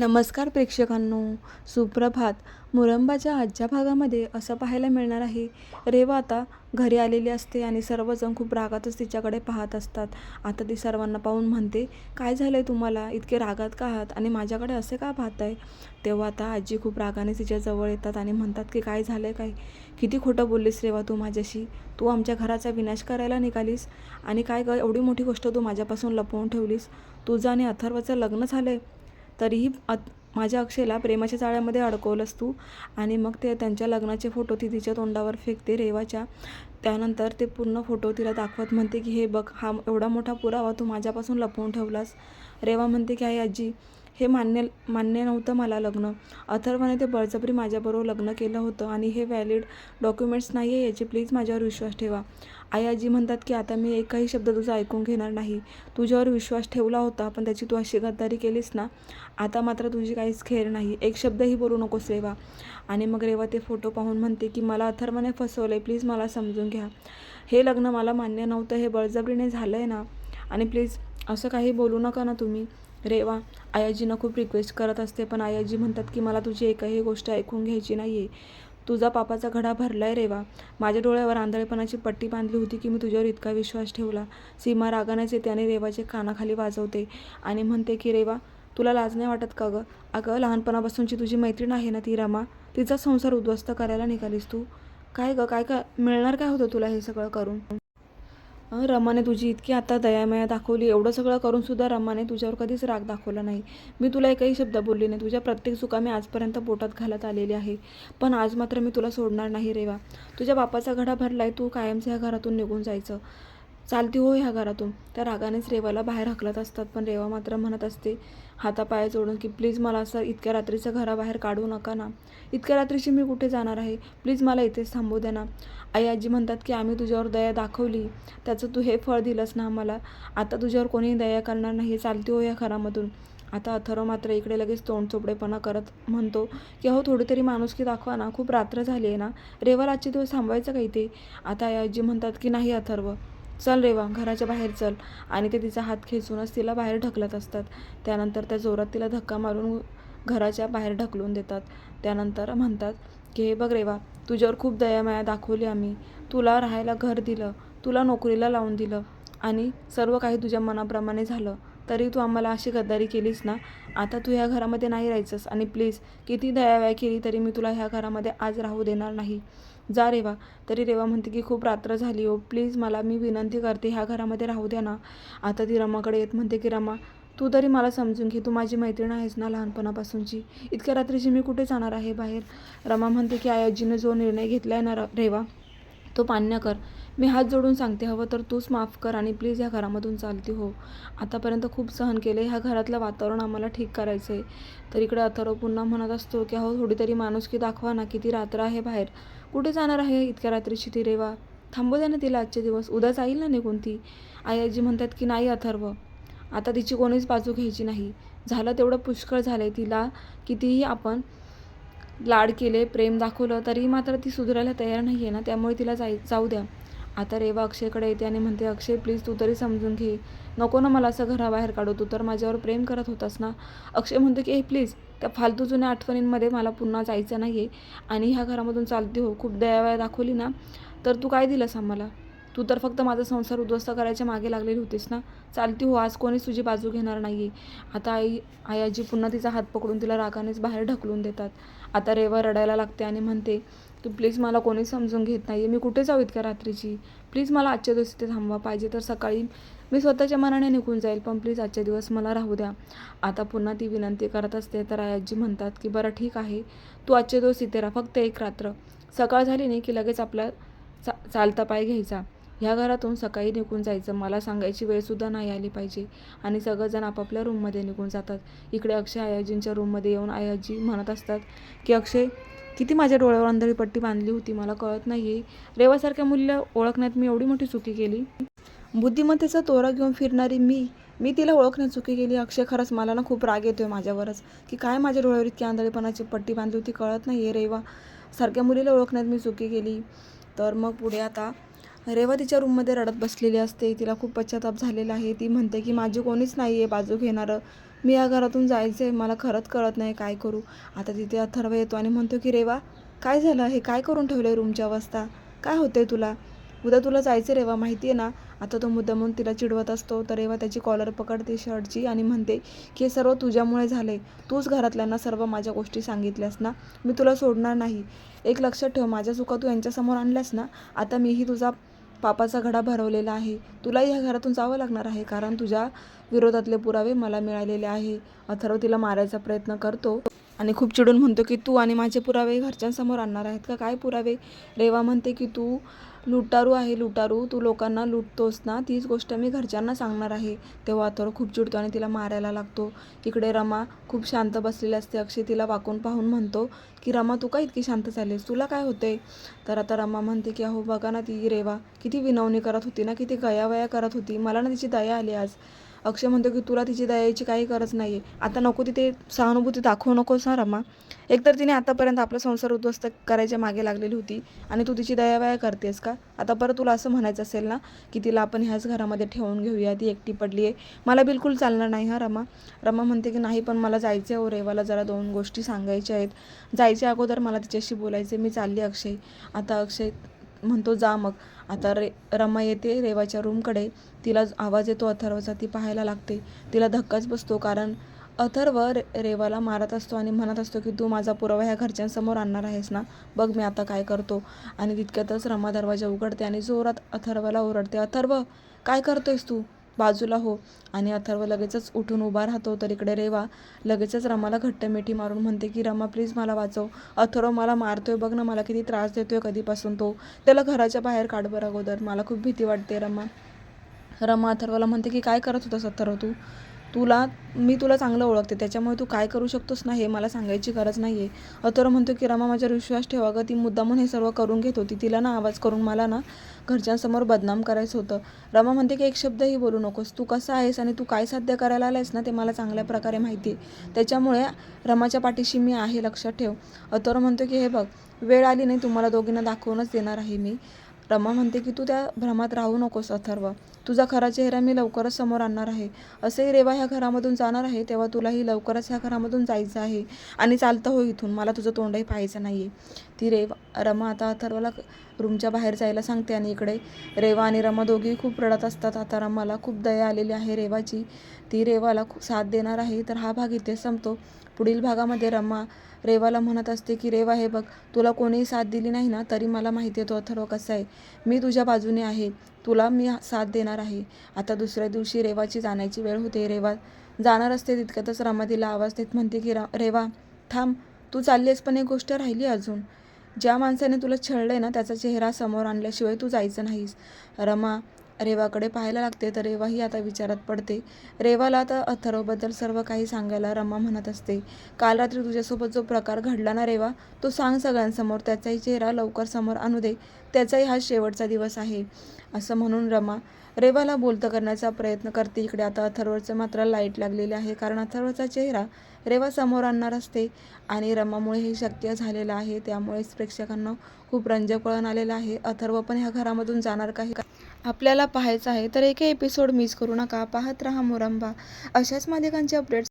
नमस्कार प्रेक्षकांनो. सुप्रभात. मुरंबाच्या आजच्या भागामध्ये असं पाहायला मिळणार आहे रेवा आता घरी आलेली असते आणि सर्वजण खूप रागातच तिच्याकडे पाहत असतात. आता ती सर्वांना पाहून म्हणते काय झालं आहे तुम्हाला? इतके रागात का आहात? आणि माझ्याकडे असे का पाहताय? तेव्हा आता आजी खूप रागाने तिच्या जवळ येतात आणि म्हणतात की काय झालं आहे काय? किती खोटं बोललीस रेवा तू माझ्याशी? तू आमच्या घराचा विनाश करायला निघालीस? आणि काय एवढी मोठी गोष्ट तू माझ्यापासून लपवून ठेवलीस? तुझं आणि अथर्वचं लग्न झालं आहे तरीही अत माझ्या अक्षयला प्रेमाच्या जाळ्यामध्ये अडकवलंस तू. आणि मग ते त्यांच्या लग्नाचे फोटो ती तिच्या तोंडावर फेकते रेवाच्या. त्यानंतर ते पूर्ण फोटो तिला दाखवत म्हणते की हे बघ हा एवढा मोठा पुरावा तू माझ्यापासून लपवून ठेवलास. रेवा म्हणते की आई आजी हे मान्य मान्य नव्हतं मला लग्न. अथर्वने ते बळजबरी माझ्याबरोबर लग्न केलं होतं आणि हे व्हॅलिड डॉक्युमेंट्स नाही आहे याची प्लीज माझ्यावर विश्वास ठेवा. आई आजी म्हणतात की आता मी एकही शब्द तुझा ऐकून घेणार नाही. तुझ्यावर विश्वास ठेवला होता पण त्याची तू अशी गद्दारी केलीस ना आता मात्र तुझी काहीच खेर नाही. एक शब्दही बोलू नकोस रेवा. आणि मग रेवा ते फोटो पाहून म्हणते की मला अथर्वने फसवलं आहे प्लीज मला समजून घ्या. हे लग्न मला मान्य नव्हतं हे बळजबरीने झालं आहे ना. आणि प्लीज असं काही बोलू नका ना तुम्ही. रेवा आयाजीनं खूप रिक्वेस्ट करत असते पण आयाजी म्हणतात की मला तुझी एकही गोष्ट ऐकून घ्यायची नाही आहे तुझा पापाचा घडा भरला आहे रेवा माझ्या डोळ्यावर आंधळेपणाची पट्टी बांधली होती की मी तुझ्यावर इतका विश्वास ठेवला. सीमा रागानेच येते आणि रेवाचे कानाखाली वाजवते आणि म्हणते की रेवा तुला लाज नाही वाटत का गं? अगं लहानपणापासूनची तुझी मैत्रीण आहे ना ती रमा. तिचा संसार उद्ध्वस्त करायला निघालीस तू. काय गं काय काय मिळणार काय होतं तुला हे सगळं करून? रमाने तुझी इतकी आता दयामया दाखवली. एवढं सगळं करून सुद्धा रमाने तुझ्यावर कधीच राग दाखवला नाही. मी तुला एकही शब्द बोलली नाही. तुझ्या प्रत्येक चुका मी आजपर्यंत पोटात घालत आलेली आहे. पण आज मात्र मी तुला सोडणार नाही रेवा. तुझ्या बापाचा घडा भरलाय. तू कायमचं ह्या घरातून निघून जायचं. चालती हो ह्या घरातून. त्या रागानेच रेवाला बाहेर हकलत असतात पण रेवा मात्र म्हणत असते हातापाय जोडून की प्लीज मला असं इतक्या रात्रीचं घराबाहेर काढू नका ना. इतक्या रात्रीची मी कुठे जाणार आहे? प्लीज मला इथेच थांबू द्या ना. आई आजी म्हणतात की आम्ही तुझ्यावर दया दाखवली. त्याचं तू हे फळ दिलंस ना आम्हाला. आता तुझ्यावर कोणीही दया करणार नाही. चालती हो या घरामधून. आता अथर्व मात्र इकडे लगेच तोंड चोपडेपणा करत म्हणतो की अहो थोडी तरी माणुसकी दाखवा ना. खूप रात्र झाली आहे ना. रेवाला आजचे दिवस थांबवायचं का इथे? आता आई आजी म्हणतात की नाही अथर्व. चल रेवा घराच्या बाहेर चल. आणि ते तिचा हात खेचूनच तिला बाहेर ढकलत असतात. त्यानंतर त्या जोरात तिला धक्का मारून घराच्या बाहेर ढकलून देतात. त्यानंतर म्हणतात की हे बघ रेवा तुझ्यावर खूप दयामाया दाखवली आम्ही. तुला राहायला घर दिलं तुला नोकरीला लावून दिलं आणि सर्व काही तुझ्या मनाप्रमाणे झालं. तरी तू आम्हाला अशी गद्दारी केलीस ना आता तू ह्या घरामध्ये नाही राहायचंस. आणि प्लीज किती दयाव्या केली तरी मी तुला ह्या घरामध्ये आज राहू देणार नाही. जा रेवा. तरी रेवा म्हणते की खूप रात्र झाली हो. प्लीज मला मी विनंती करते ह्या घरामध्ये राहू द्या ना. आता ती रमाकडे येत म्हणते की रमा तू तरी मला समजून घे. तू माझी मैत्रीण आहेस ना लहानपणापासूनची. इतक्या रात्रीची मी कुठे जाणार आहे बाहेर? रमा म्हणते की आयाजीनं जो निर्णय घेतला आहे ना र- रेवा तो मान्य कर. मी हात जोडून सांगते हवं तर तूच माफ कर आणि प्लीज ह्या घरामधून चालती हो. आतापर्यंत खूप सहन केले. ह्या घरातलं वातावरण आम्हाला ठीक करायचं आहे तर इकडे अथर्व पुन्हा म्हणत असतो की अहो थोडी तरी माणुसकी दाखवा ना किती रात्र आहे बाहेर. कुठे जाणार आहे इतक्या रात्रीची ती रेवा? थांबू द्या ना तिला आजचे दिवस. उद्या जाईल ना निघून ती? आई आजी म्हणतात की नाही अथर्व. आता तिची कोणीच बाजू घ्यायची नाही. झालं तेवढं पुष्कळ झालं आहे तिला. कितीही आपण लाड केले प्रेम दाखवलं तरी मात्र ती सुधारायला तयार नाही आहे ना. त्यामुळे तिला जाय जाऊ द्या. आता रेवा अक्षयकडे येते आणि म्हणते अक्षय प्लीज तू तरी समजून घे. नको ना मला असं घराबाहेर काढू. तू तर माझ्यावर प्रेम करत होतास ना? अक्षय म्हणतो की हे प्लीज त्या फालतू जुन्या आठवणींमध्ये मला पुन्हा जायचं नाही आहे आणि ह्या घरामधून चालती हो. खूप दयावया दाखवली ना तर तू काय दिलंस आम्हाला? तू तर फक्त माझा संसार उद्ध्वस्त करायच्या मागे लागलेली होतीस ना? चालती हो आज कोणीच तुझी बाजू घेणार नाही आहे आता आई आई आजी पुन्हा तिचा हात पकडून तिला रागानेच बाहेर ढकलून देतात. आता रेवा रडायला लागते आणि म्हणते की प्लीज मला कोणी समजून घेत नाही आहे मी कुठे जाऊ इतक्या रात्रीची? प्लीज मला आजच्या दिवस इथे थांबवा पाहिजे. तर सकाळी मी स्वतःच्या मनाने निघून जाईल. पण प्लीज आजच्या दिवस मला राहू द्या. आता पुन्हा ती विनंती करत असते. तर आयाजी म्हणतात की बरं ठीक आहे. तू आजचे दिवस इथे राहा. फक्त एक रात्र. सकाळ झाली नाही की लगेच आपला चा चालता पाय घ्यायचा. ह्या घरातून सकाळी निघून जायचं. मला सांगायची वेळसुद्धा नाही आली पाहिजे. आणि सगळंजण आपापल्या रूममध्ये निघून जातात. इकडे अक्षय आयाजींच्या रूममध्ये येऊन आयाजी म्हणत असतात की अक्षय किती माझ्या डोळ्यावर आंधळी पट्टी बांधली होती? मला कळत नाही आहे रेवासारख्या मूल्य ओळखण्यात मी एवढी मोठी चुकी केली. बुद्धिमत्तेचा तोरा घेऊन फिरणारी मी मी तिला ओळखण्यात चुकी केली. अक्षय खरंच मला ना खूप राग येतोय माझ्यावरच. की काय माझ्या डोळ्यावर इतकी आंधळीपणाची पट्टी बांधली होती? कळत नाही आहे रेवा सारख्या मुलीला ओळखण्यात मी चुकी केली. तर मग पुढे आता रेवा तिच्या रूममध्ये रडत बसलेली असते. तिला खूप पश्चाताप झालेला आहे. ती म्हणते की माझी कोणीच नाही आहे बाजू घेणारं. मी या घरातून जायचं आहे मला खरंच कळत नाही काय करू. आता तिथे अथर्व येतो आणि म्हणतो की रेवा काय झालं? हे काय करून ठेवलं आहे रूमची अवस्था? काय होते तुला? उद्या तुला जायचं रेवा माहिती आहे ना? आता तो मुद्दा म्हणून तिला चिडवत असतो. तर रेवा त्याची कॉलर पकडते शर्टची आणि म्हणते की हे सर्व तुझ्यामुळे झाले तूच घरातल्यांना सर्व माझ्या गोष्टी सांगितल्यास ना? मी तुला सोडणार नाही. एक लक्षात ठेव. माझ्या चुका तू यांच्यासमोर आणल्यास ना? आता मीही तुझा पापाचा घडा भरवलेला आहे. तुलाही ह्या घरातून जावं लागणार आहे कारण तुझ्या विरोधातले पुरावे मला मिळालेले आहे. अथर्व तिला मारायचा प्रयत्न करतो आणि खूप चिडून म्हणतो की तू आणि माझे पुरावे घरच्यांसमोर आणणार आहेत का? काय पुरावे? रेवा म्हणते की तू लुटारू आहे लुटारू. तू लोकांना लुटतोस ना तीच गोष्ट मी घरच्यांना सांगणार आहे. तेव्हा अथर्व खूप चिडतो आणि तिला मारायला लागतो. इकडे रमा खूप शांत बसलेली असते. अक्षय तिला वाकून पाहून म्हणतो की रमा तू का इतकी शांत झालीस? तुला काय होते तर आता रमा म्हणते की अहो बघा ना ती रेवा किती विनवणी करत होती ना किती गयावया करत होती. मला ना तिची दया आली आज. अक्षय म्हणतो की तुला तिची दयाची काही गरज नाही आहे आता नको तिथे सहानुभूती दाखवू नकोस ना रमा. एकतर तिने आतापर्यंत आपला संसार उद्ध्वस्त करायच्या मागे लागलेली होती आणि तू तिची दयावया करतेस का? आता परत तुला असं म्हणायचं असेल ना की तिला आपण ह्याच घरामध्ये ठेवून घेऊया ती एकटी पडली आहे मला बिलकुल चालणार नाही हा रमा. रमा म्हणते की नाही पण मला जायचं आहे हो ओ रेवाला जरा दोन गोष्टी सांगायच्या आहेत. जायच्या अगोदर मला तिच्याशी बोलायचं मी चालली अक्षय. आता अक्षय म्हणतो जा मग. आता रे रमा येते रेवाच्या रूमकडे तिला आवाज येतो अथर्वचा. ती पाहायला लागते. तिला धक्काच बसतो कारण अथर्व रे रेवाला मारत असतो आणि म्हणत असतो की तू माझा पुरावा ह्या घरच्यांसमोर आणणार आहेस ना? बघ मी आता काय करतो. आणि तितक्यातच रमा दरवाजा उघडते आणि जोरात अथर्वला ओरडते अथर्व काय करतोयस तू? बाजूला हो. आणि अथर्व लगेचच उठून उभा राहतो. तर इकडे रेवा लगेचच रमाला घट्ट मिठी मारून म्हणते की रमा प्लीज मला वाचव. अथर्व मला मारतोय. बघ ना मला किती त्रास देतोय कधीपासून तो. त्याला घराच्या बाहेर काढ बरं अगोदर. मला खूप भीती वाटते रमा. रमा अथर्वला म्हणते की काय करत होतास अथर्व तू? तुला मी तुला चांगलं ओळखते त्याच्यामुळे तू काय करू शकतोस ना हे मला सांगायची गरज नाही आहे अथर्व म्हणतो की रमा माझ्यावर विश्वास ठेवा गं ती मुद्दामून हे सर्व करून घेत होती. तिला ना आवाज करून मला ना घरच्यांसमोर बदनाम करायचं होतं. रमा म्हणते की एक शब्दही बोलू नकोस. तू कसा आहेस आणि तू काय साध्य करायला आलायस ना ते मला चांगल्या प्रकारे माहिती आहे त्याच्यामुळे रमाच्या पाठीशी मी आहे लक्षात ठेव. अथर्व म्हणतो की हे बघ वेळ आली नाही तुम्हाला दोघींना दाखवूनच देणार आहे मी. रमा म्हणते की तू त्या भ्रमात राहू नकोस अथर्व. तुझा खरा चेहरा मी लवकरच समोर आणणार आहे. असेही रेवा ह्या घरामधून जाणार आहे तेव्हा तुलाही लवकरच ह्या घरामधून जायचं आहे. आणि चालतं हो इथून मला तुझं तोंडही पाहायचं नाही आहे ती रेवा रमा आता अथर्वाला रूमच्या बाहेर जायला सांगते आणि इकडे रेवा आणि रमा दोघी खूप रडत असतात. आता रमाला खूप दया आलेली आहे रेवाची. ती रेवाला खूप साथ देणार आहे तर हा भाग इथे संपतो. पुढील भागामध्ये रमा रेवाला म्हणत असते की रेवा हे बघ तुला कोणीही साथ दिली नाही ना तरी मला माहिती आहे तो अथर्व कसा आहे. मी तुझ्या बाजूने आहे. तुला मी साथ देणार आहे. आता दुसऱ्या दिवशी रेवाची जाण्याची वेळ होते. रेवा जाणार असते तितक्यातच रमा तिला आवाज देत म्हणते की रा रेवा थांब. तू चाललीस पण एक गोष्ट राहिली अजून. ज्या माणसाने तुला छळलं आहे ना त्याचा चेहरा समोर आणल्याशिवाय तू जायचं नाहीस. रमा रेवाकडे पाहायला लागते तर रेवाही आता विचारात पडते. रेवाला तर अथर्वबद्दल सर्व काही सांगायला रमा म्हणत असते. काल रात्री तुझ्यासोबत जो प्रकार घडला ना रेवा तो सांग सगळ्यांसमोर त्याचाही चेहरा लवकर समोर आणू दे. त्याचाही हा शेवटचा दिवस आहे. असं म्हणून रमा रेवाला बोलतं करण्याचा प्रयत्न करते. इकडे आता अथर्वचं मात्र लाइट लागलेली आहे कारण अथर्वचा चेहरा रेवा समोर आणणार असते. आणि रमामुळे हे शक्य झालेलं आहे त्यामुळेच प्रेक्षकांना खूप रंजक वळण आलेलं आहे. अथर्व पण ह्या घरामधून जाणार काही का आपल्याला पाहायचं आहे तर एकही एपिसोड मिस करू नका. पाहत रहा मोरंबा. अशाच मालिकांचे अपडेट्स